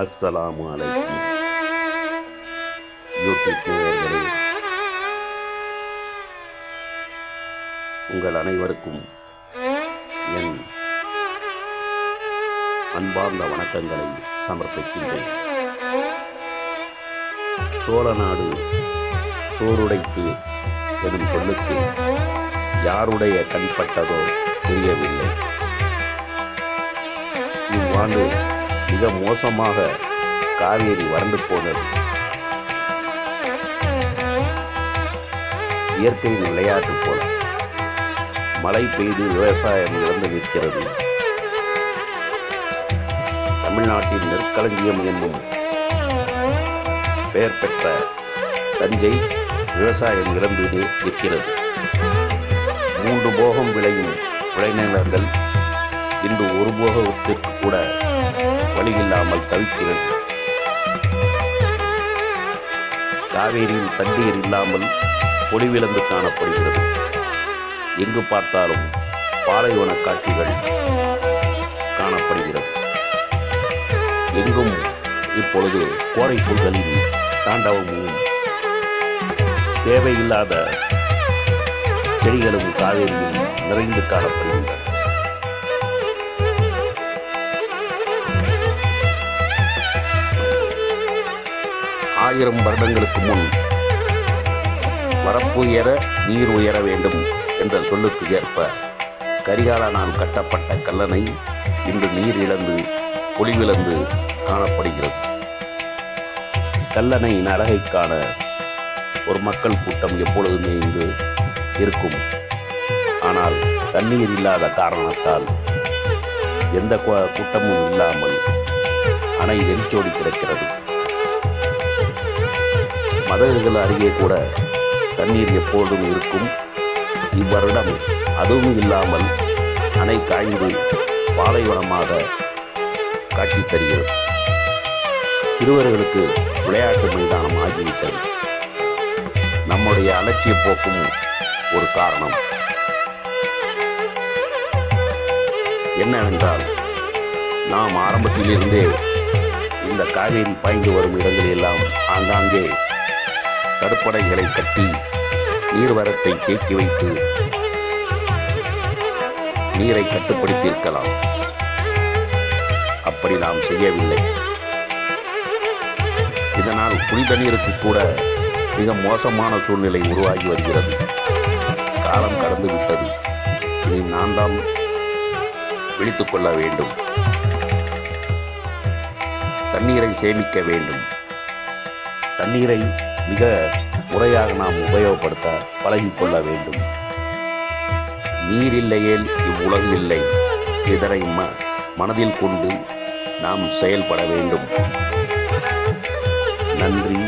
அஸ்ஸலாமு அலைக்கும். யூடியூப் நேயர்களே உங்கள் அனைவருக்கும் என் அன்பார்ந்த வணக்கங்களை சமர்ப்பிக்கின்றேன். சோழ நாடு சோறுடைத்து எனும் சொல்லுக்கு யாருடைய கண்பட்டதோ தெரியவில்லை. இவ்வாண்டு மிக மோசமாக காவேரி வறண்டு போனது. இயற்கையின் விளையாட்டு போல. மழை பெய்து விவசாயம் இழந்து நிற்கிறது. தமிழ்நாட்டின் நெற்களஞ்சியம் என்னும் பெயர் பெற்ற தஞ்சை விவசாயம் இழந்து நிற்கிறது. மூன்று போகம் விளையும் விளைநிலங்கள் இன்று ஒரு போகத்திற்கு கூட வழியில்லாமல் தவிக்கிறது. காவேரியில் தண்ணீர் இல்லாமல் பொலிவிழந்து காணப்படுகிறது. எங்கு பார்த்தாலும் பாலைவன காட்சிகள் காணப்படுகிறது. எங்கும் இப்பொழுது கோரை புல்களின் தாண்டவமும் தேவையில்லாத செடிகளும் காவேரியில் நிறைந்து காணப்படுகின்றன. ஆயிரம் வருடங்களுக்கு முன் வரப்பு உயர நீர் உயர வேண்டும் என்ற சொல்லுக்கு ஏற்ப கரிகாலனால் கட்டப்பட்ட கல்லணை இன்று நீர் இழந்து பொலிவிழந்து காணப்படுகிறது. கல்லணையின் அழகை காண ஒரு மக்கள் கூட்டம் எப்பொழுதுமே இங்கு இருக்கும். ஆனால் தண்ணீர் இல்லாத காரணத்தால் எந்த கூட்டமும் இல்லாமல் அணை வெறிச்சோடி கிடக்கிறது. மதகுகள் அருகே கூட தண்ணீர் எப்போதும் இருக்கும். இவ்வருடம் அதுவும் இல்லாமல் அணை காய்ந்து பாலைவனமாக காட்சி தருகிறது. சிறுவர்களுக்கு விளையாட்டு மைதானம் ஆகிவிட்டது. நம்முடைய அலட்சிய போக்கும் ஒரு காரணம். என்னவென்றால் நாம் ஆரம்பத்திலிருந்தே இந்த காவேரி பாய்ந்து வரும் இடங்களெல்லாம் ஆங்காங்கே தடுப்பணைகளை கட்டி நீர்வரத்தை தேக்கி வைத்து நீரை கட்டுப்படுத்தியிருக்கலாம். அப்படி நாம் செய்யவில்லை. இதனால் புனித தண்ணீருக்கு கூட மிக மோசமான சூழ்நிலை உருவாகி வருகிறது. காலம் கடந்து விட்டது. இனி நான் தான் விழித்துக் கொள்ள வேண்டும். தண்ணீரை சேமிக்க வேண்டும். தண்ணீரை மிக முறையாக நாம் உபயோகப்படுத்த பழகிக்கொள்ள வேண்டும். நீர் இல்லையேல் இவ்வுலகம் இல்லை இதனை ம மனதில் கொண்டு நாம் செயல்பட வேண்டும். நன்றி.